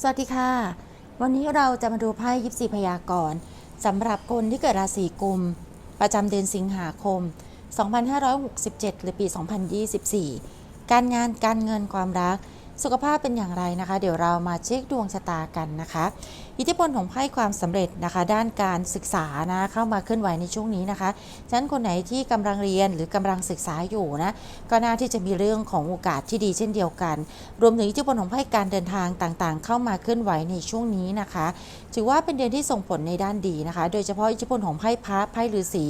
สวัสดีค่ะ วันนี้เราจะมาดูไพ่ยิปซีพยากรณ์สำหรับคนที่เกิดราศีกุม ประจำเดือนสิงหาคม 2567 หรือปี 2024 การงานการเงินความรัก สุขภาพเป็นอย่างไรนะคะ เดี๋ยวเรามาเช็คดวงชะตากันนะคะ อิทธิพลของไพ่ความสำเร็จนะคะ ด้านการศึกษานะเข้ามาเคลื่อนไหวในช่วงนี้นะคะฉะนั้นคนไหนที่กำลังเรียนหรือกำลังศึกษาอยู่นะก็น่าที่จะมีเรื่องของโอกาสที่ดีเช่นเดียวกัน รวมถึงอิทธิพลของไพ่การเดินทางต่างๆ เข้ามาเคลื่อนไหวในช่วงนี้นะคะ ถือว่าเป็นเดือนที่ส่งผลในด้านดีนะคะ โดยเฉพาะอิทธิพลของไพ่พระไพ่ฤาษี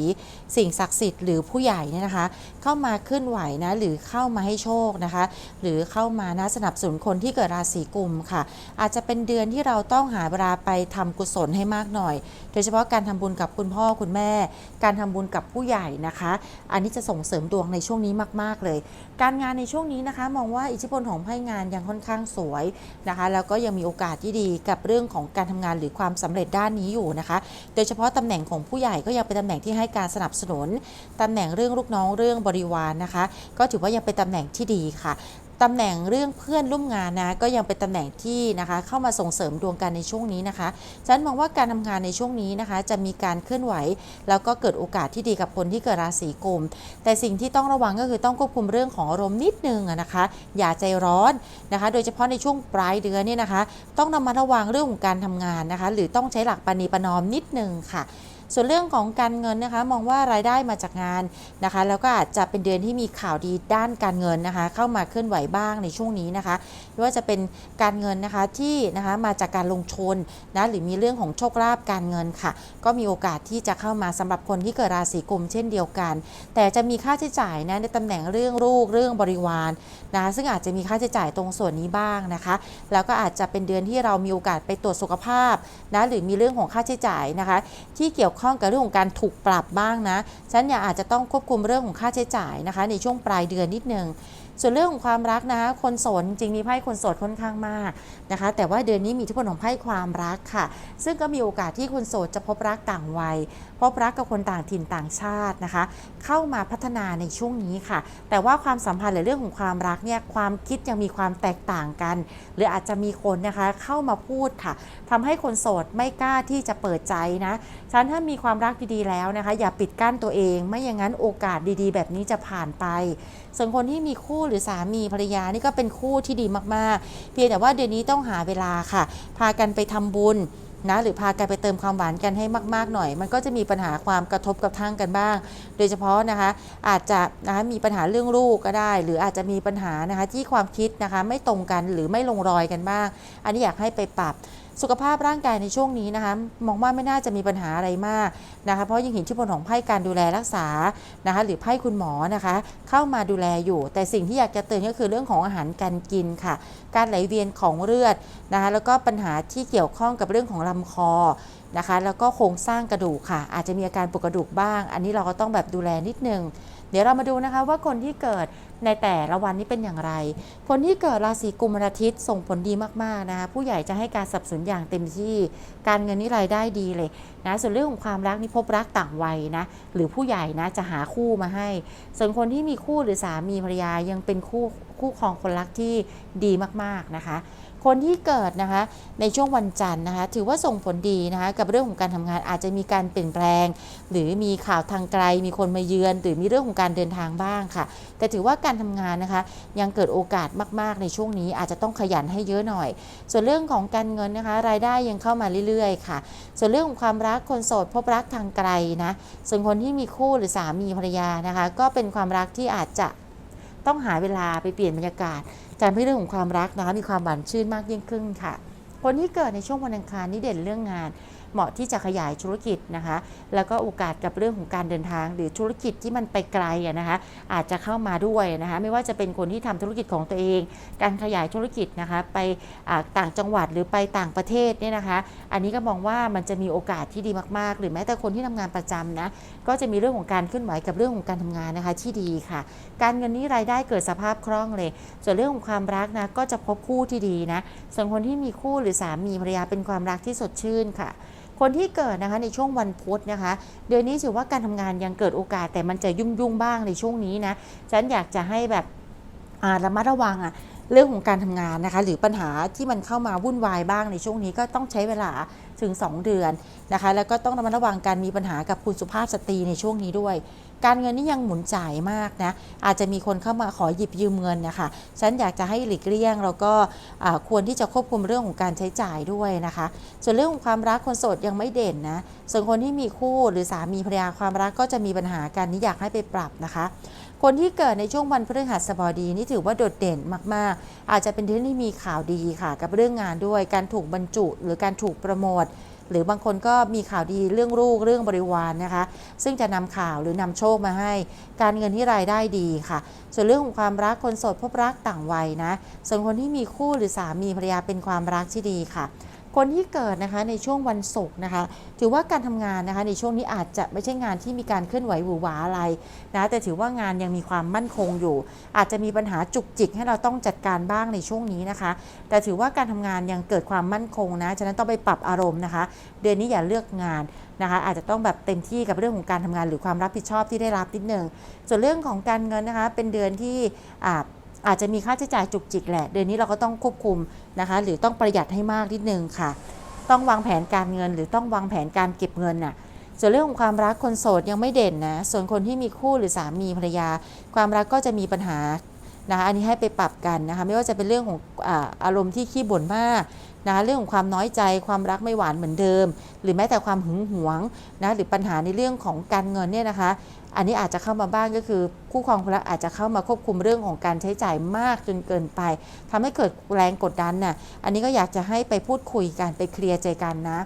สิ่งศักดิ์สิทธิ์หรือผู้ใหญ่เนี่ยนะคะ เข้ามาเคลื่อนไหวนะหรือเข้ามาให้โชคนะคะ หรือเข้ามานะสนับสนุนคนที่เกิดราศีกุมค่ะ อาจจะเป็นเดือนที่เราต้องหาเวลาไปทำกุศลให้มากหน่อย โดยเฉพาะการทำบุญกับคุณพ่อคุณแม่ การทำบุญกับผู้ใหญ่นะคะ อันนี้จะส่งเสริมดวงในช่วงนี้มาก ๆ เลย การงานในช่วงนี้นะคะ มองว่าอิทธิพลของไพ่งานยังค่อนข้างสวยนะคะ แล้วก็ยังมีโอกาสที่ดีกับเรื่องของการทำงานหรือความสำเร็จด้านนี้อยู่นะคะ โดยเฉพาะตำแหน่งของผู้ใหญ่ก็ยังเป็นตำแหน่งที่ให้การสนับสนุนตำแหน่งเรื่องลูกน้องเรื่องบริวารนะคะ ก็ถือว่ายังเป็นตำแหน่งที่ดีค่ะ ตำแหน่งเรื่องเพื่อนร่วมงานนะก็ยังเป็นตำแหน่งที่นะคะเข้ามาส่งเสริมดวงกันในช่วงนี้นะคะฉันมองว่าการทำงานในช่วงนี้นะคะ จะมีการเคลื่อนไหว แล้วก็เกิดโอกาสที่ดีกับคนที่เกิดราศีกุม แต่สิ่งที่ต้องระวังก็คือต้องควบคุมเรื่องของอารมณ์นิดนึงนะคะ อย่าใจร้อนนะคะ โดยเฉพาะในช่วงปลายเดือนนี่นะคะ ต้องระมัดระวังเรื่องของการทำงานนะคะ หรือต้องใช้หลักปณีประนอมนิดนึงค่ะ ส่วนเรื่องของการเงินนะคะ มองว่ารายได้มาจากงานนะคะ แล้วก็อาจจะเป็นเดือนที่มีข่าวดีด้านการเงินนะคะ เข้ามาเคลื่อนไหวบ้างในช่วงนี้นะคะไม่ว่าจะเป็นการเงินนะคะที่นะคะมาจากการลงทุนนะหรือมีเรื่องของโชคลาภการเงินค่ะ ก็มีโอกาสที่จะเข้ามาสำหรับคนที่เกิดราศีกุมเช่นเดียวกัน แต่จะมีค่าใช้จ่ายนะในตำแหน่งเรื่องลูกเรื่องบริวารนะซึ่งอาจจะมีค่าใช้จ่ายตรงส่วนนี้บ้างนะคะ แล้วก็อาจจะเป็นเดือนที่เรามีโอกาสไปตรวจสุขภาพนะหรือมีเรื่องของค่าใช้จ่ายนะคะ ที่เกี่ยวข้องกับเรื่องของการถูกปรับบ้างนะฉันเนี่ยอาจจะต้องควบคุมเรื่องของค่าใช้จ่ายนะคะ ในช่วงปลายเดือนนิดนึง ส่วนเรื่องของความรักนะคะคนโสดจริงมีไพ่คนโสดค่อนข้างมากนะคะ แต่ว่าเดือนนี้มีทุกคนของไพ่ความรักค่ะ ซึ่งก็มีโอกาสที่คนโสดจะพบรักต่างวัย พบรักกับคนต่างถิ่นต่างชาตินะคะ เข้ามาพัฒนาในช่วงนี้ค่ะ แต่ว่าความสัมพันธ์หรือเรื่องของความรักเนี่ยความคิดยังมีความแตกต่างกัน หรืออาจจะมีคนนะคะเข้ามาพูดค่ะทำให้คนโสดไม่กล้าที่จะเปิดใจนะฉันถ้ามีความรักดีๆแล้วนะคะ อย่าปิดกั้นตัวเอง ไม่อย่างนั้นโอกาสดีๆ แบบนี้จะผ่านไป ส่วนคนที่มีคู่หรือสามีภรรยานี่ก็เป็นคู่ที่ดีมากๆ เพียงแต่ว่าเดือนนี้ต้องหาเวลาค่ะ พากันไปทำบุญนะหรือพากันไปเติมความหวานกันให้มาก ๆ หน่อย มันก็จะมีปัญหาความกระทบกระทั่งกันบ้าง โดยเฉพาะนะคะ อาจจะนะคะมีปัญหาเรื่องลูกก็ได้ หรืออาจจะมีปัญหานะคะที่ความคิดนะคะไม่ตรงกันหรือไม่ลงรอยกันบ้าง อันนี้อยากให้ไปปรับ สุขภาพร่างกายในช่วงนี้นะคะมองว่าไม่น่าจะมีปัญหาอะไรมากนะคะเพราะยังเห็นที่ผลของไพ่การดูแลรักษานะคะหรือไพ่คุณหมอนะคะ เข้ามาดูแลอยู่ แต่สิ่งที่อยากจะเตือนก็คือเรื่องของอาหารการกินค่ะ การไหลเวียนของเลือดนะคะแล้วก็ปัญหาที่เกี่ยวข้องกับเรื่องของลำคอ นะคะ แล้วก็โครงสร้างกระดูกค่ะ อาจจะมีอาการปวดกระดูกบ้าง อันนี้เราก็ต้องแบบดูแลนิดนึง เดี๋ยวเรามาดูนะคะว่าคนที่เกิดในแต่ละวันนี้เป็นอย่างไร คนที่เกิดราศีกุมวันอาทิตย์ส่งผลดีมากๆนะคะผู้ใหญ่จะให้การสนับสนุนอย่างเต็มที่ การเงินนี่รายได้ดีเลยนะส่วนเรื่องของความรักนี่พบรักต่างวัยนะหรือผู้ใหญ่นะจะหาคู่มาให้ ส่วนคนที่มีคู่หรือสามีภรรยายังเป็นคู่คู่ครองคนรักที่ดีมากๆนะคะ คนที่เกิดนะคะในช่วงวันจันทร์นะคะถือว่าส่งผลดีนะคะกับเรื่องของการทำงานอาจจะมีการเปลี่ยนแปลง หรือมีข่าวทางไกล มีคนมาเยือน หรือมีเรื่องของการเดินทางบ้างค่ะ แต่ถือว่าการทำงานนะคะยังเกิดโอกาสมาก ๆ ในช่วงนี้อาจจะต้องขยันให้เยอะหน่อย ส่วนเรื่องของการเงินนะคะ รายได้ยังเข้ามาเรื่อย ๆ ค่ะ ส่วนเรื่องของความรักคนโสดพบรักทางไกลนะส่วนคนที่มีคู่หรือสามีภรรยานะคะ ก็เป็นความรักที่อาจจะต้องหาเวลาไปเปลี่ยนบรรยากาศ การให้เรื่องของความรักนะคะมีความหวานชื่นมากยิ่งขึ้นค่ะ คนที่เกิดในช่วงวันอังคารนี่เด่นเรื่องงาน เหมาะที่จะขยายธุรกิจนะคะ แล้วก็โอกาสกับเรื่องของการเดินทาง หรือธุรกิจที่มันไปไกลนะคะอาจจะเข้ามาด้วยนะคะไม่ว่าจะเป็นคนที่ทำธุรกิจของตัวเอง การขยายธุรกิจนะคะไปต่างจังหวัดหรือไปต่างประเทศเนี่ยนะคะ อันนี้ก็มองว่ามันจะมีโอกาสที่ดีมาก ๆ หรือแม้แต่คนที่ทำงานประจำนะก็จะมีเรื่องของการเคลื่อนไหวกับเรื่องของการทำงานนะคะที่ดีค่ะ การเงินนี้รายได้เกิดสภาพคล่องเลย ส่วนเรื่องของความรักนะก็จะพบคู่ที่ดีนะส่วนคนที่มีคู่หรือสามีภรรยาเป็นความรักที่สดชื่นค่ะ คนที่เกิดนะคะในช่วงวันพุธนะคะ เดือนนี้ถือว่าการทำงานยังเกิดโอกาสแต่มันจะยุ่งยุ่งบ้างในช่วงนี้นะฉันอยากจะให้แบบระมัดระวังอะเรื่องของการทำงานนะคะ หรือปัญหาที่มันเข้ามาวุ่นวายบ้างในช่วงนี้ก็ต้องใช้เวลาถึง 2 เดือนนะคะ แล้วก็ต้องระมัดระวังการมีปัญหากับคุณสุภาพสตรีในช่วงนี้ด้วย การเงินนี่ยังหมุนจ่ายมากนะอาจจะมีคนเข้ามาขอหยิบยืมเงินนะคะฉันอยากจะให้หลีกเลี่ยงแล้วก็ควรที่จะควบคุมเรื่องของการใช้จ่ายด้วยนะคะ ส่วนเรื่องของความรักคนโสดยังไม่เด่นนะส่วนคนที่มีคู่หรือสามีภรรยาความรักก็จะมีปัญหากันนี่อยากให้ไปปรับนะคะ คนที่เกิดในช่วงวันพฤหัสบดีนี่ถือว่าโดดเด่นมากๆ อาจจะเป็นที่ที่มีข่าวดีค่ะ กับเรื่องงานด้วยการถูกบรรจุหรือการถูกโปรโมท หรือบางคนก็มีข่าวดีเรื่องลูกเรื่องบริวารนนะคะ ซึ่งจะนำข่าวหรือนำโชคมาให้ การเงินที่รายได้ดีค่ะ ส่วนเรื่องของความรักคนโสดพบรักต่างวัยนะส่วนคนที่มีคู่หรือสามีภรรยาเป็นความรักที่ดีค่ะ คนที่เกิดนะคะในช่วงวันศุกร์นะคะ ถือว่าการทำงานนะคะในช่วงนี้อาจจะไม่ใช่งานที่มีการเคลื่อนไหวหวือหวาอะไรนะแต่ถือว่างานยังมีความมั่นคงอยู่ อาจจะมีปัญหาจุกจิกให้เราต้องจัดการบ้างในช่วงนี้นะคะ แต่ถือว่าการทำงานยังเกิดความมั่นคงนะฉะนั้นต้องไปปรับอารมณ์นะคะ เดือนนี้อย่าเลือกงานนะคะอาจจะต้องแบบเต็มที่กับเรื่องของการทำงานหรือความรับผิดชอบที่ได้รับนิดนึงส่วนเรื่องของการเงินนะคะเป็นเดือนที่อ่า อาจจะมีค่าใช้จ่ายจุกจิกแหละ เดือนนี้เราก็ต้องควบคุมนะคะ หรือต้องประหยัดให้มากนิดนึงค่ะ ต้องวางแผนการเงิน หรือต้องวางแผนการเก็บเงินน่ะส่วนเรื่องของความรักคนโสดยังไม่เด่นนะ ส่วนคนที่มีคู่หรือสามีภรรยา ความรักก็จะมีปัญหา นะคะอันนี้ให้ไปปรับกันนะคะไม่ว่าจะเป็นเรื่องของอาอารมณ์ที่ขี้บ่นมากนะคะเรื่องของความน้อยใจความรักไม่หวานเหมือนเดิม หรือแม้แต่ความหึงหวงนะหรือปัญหาในเรื่องของการเงินเนี่ยนะคะ อันนี้อาจจะเข้ามาบ้างก็คือคู่ครองคนรักอาจจะเข้ามาควบคุมเรื่องของการใช้จ่ายมากจนเกินไปทำให้เกิดแรงกดดันน่ะอันนี้ก็อยากจะให้ไปพูดคุยกันไปเคลียร์ใจกันนะ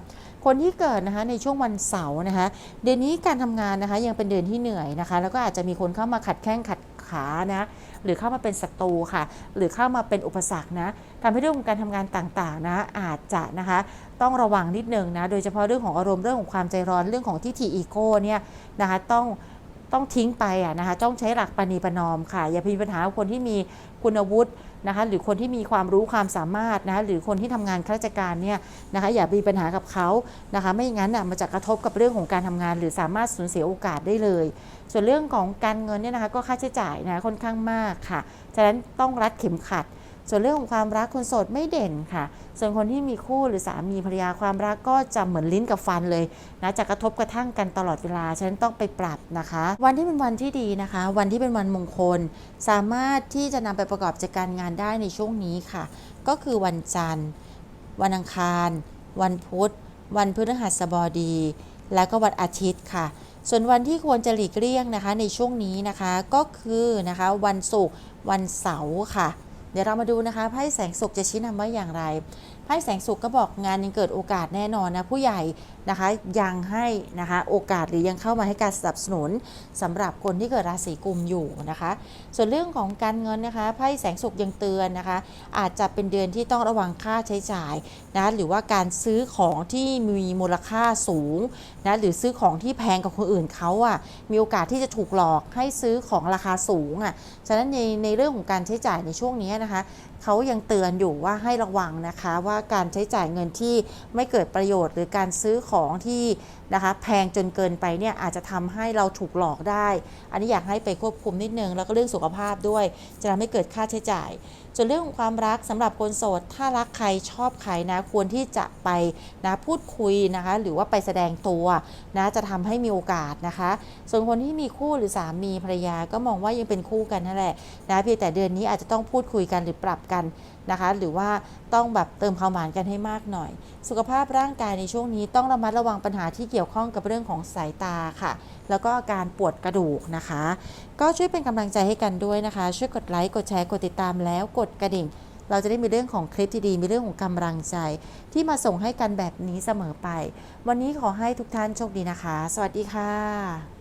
คนที่เกิดนะคะในช่วงวันเสาร์นะคะเดือนนี้การทำงานนะคะยังเป็นเดือนที่เหนื่อยนะคะ แล้วก็อาจจะมีคนเข้ามาขัดแข้งขัด ขานะหรือเข้ามาเป็นศัตรูค่ะ หรือเข้ามาเป็นอุปสรรคนะทำให้เรื่องของการทำงานต่างๆนะอาจจะนะคะต้องระวังนิดนึงนะโดยเฉพาะเรื่องของอารมณ์เรื่องของความใจร้อนเรื่องของทิฐิอีโก้เนี่ยนะคะต้อง ต้องทิ้งไปอะนะคะต้องใช้หลักปณีประนอมค่ะ อย่ามีปัญหาคนที่มีคุณวุฒินะคะหรือคนที่มีความรู้ความสามารถนะคะหรือคนที่ทำงานข้าราชการเนี่ยนะคะอย่ามีปัญหากับเขานะคะไม่อย่างนั้นอะมันจะกระทบกับเรื่องของการทำงาน หรือสามารถสูญเสียโอกาสได้เลย ส่วนเรื่องของการเงินเนี่ยนะคะก็ค่าใช้จ่ายนะค่อนข้างมากค่ะฉะนั้นต้องรัดเข็มขัด ส่วนเรื่องของความรักคนโสดไม่เด่นค่ะ ส่วนคนที่มีคู่หรือสามีภรรยาความรักก็จะเหมือนลิ้นกับฟันเลยนะจะกระทบกระทั่งกันตลอดเวลาฉะนั้นต้องไปปรับนะคะ วันที่เป็นวันที่ดีนะคะ วันที่เป็นวันมงคล สามารถที่จะนำไปประกอบกิจการงานได้ในช่วงนี้ค่ะ ก็คือวันจันทร์ วันอังคาร วันพุธ วันพฤหัสบดี และก็วันอาทิตย์ค่ะส่วนวันที่ควรจะหลีกเลี่ยงนะคะในช่วงนี้นะคะก็คือนะคะวันศุกร์วันเสาร์ค่ะ เดี๋ยวเรามาดูนะคะไพ่แสงสุกจะชี้นำว่าอย่างไร ไพ่แสงสุขก็บอกงานยังเกิดโอกาสแน่นอนนะผู้ใหญ่นะคะยังให้นะคะโอกาสหรือยังเข้ามาให้การสนับสนุนสำหรับคนที่เกิดราศีกุมอยู่นะคะ ส่วนเรื่องของการเงินนะคะไพ่แสงสุขยังเตือนนะคะ อาจจะเป็นเดือนที่ต้องระวังค่าใช้จ่ายนะหรือว่าการซื้อของที่มีมูลค่าสูงนะหรือซื้อของที่แพงกับคนอื่นเขาอะ่ะมีโอกาสที่จะถูกหลอกให้ซื้อของราคาสูงอะ่ะฉะนั้นในในเรื่องของการใช้จ่ายในช่วงนี้นะคะ เขายังเตือนอยู่ว่าให้ระวังนะคะว่าการใช้จ่ายเงินที่ไม่เกิดประโยชน์ หรือการซื้อของที่นะคะแพงจนเกินไปเนี่ยอาจจะทำให้เราถูกหลอกได้ อันนี้อยากให้ไปควบคุมนิดนึง แล้วก็เรื่องสุขภาพด้วย จะทำให้เกิดค่าใช้จ่าย ส่วนเรื่องของความรักสำหรับคนโสด ถ้ารักใครชอบใครนะควรที่จะไปนะพูดคุยนะคะหรือว่าไปแสดงตัวนะจะทำให้มีโอกาสนะคะ ส่วนคนที่มีคู่หรือสามีภรรยาก็มองว่ายังเป็นคู่กันนั่นแหละนะเพียงแต่เดือนนี้อาจจะต้องพูดคุยกันหรือปรับกันนะคะ หรือว่าต้องแบบเติมความหวานกันให้มากหน่อย สุขภาพร่างกายในช่วงนี้ต้องระมัดระวังปัญหาที่เกี่ยวข้องกับเรื่องของสายตาค่ะ แล้วก็อาการปวดกระดูกนะคะ ก็ช่วยเป็นกำลังใจให้กันด้วยนะคะ ช่วยกดไลค์กดแชร์กดติดตามแล้วกดกระดิ่งเราจะได้มีเรื่องของคลิปที่ดีมีเรื่องของกำลังใจ ที่มาส่งให้กันแบบนี้เสมอไป วันนี้ขอให้ทุกท่านโชคดีนะคะ สวัสดีค่ะ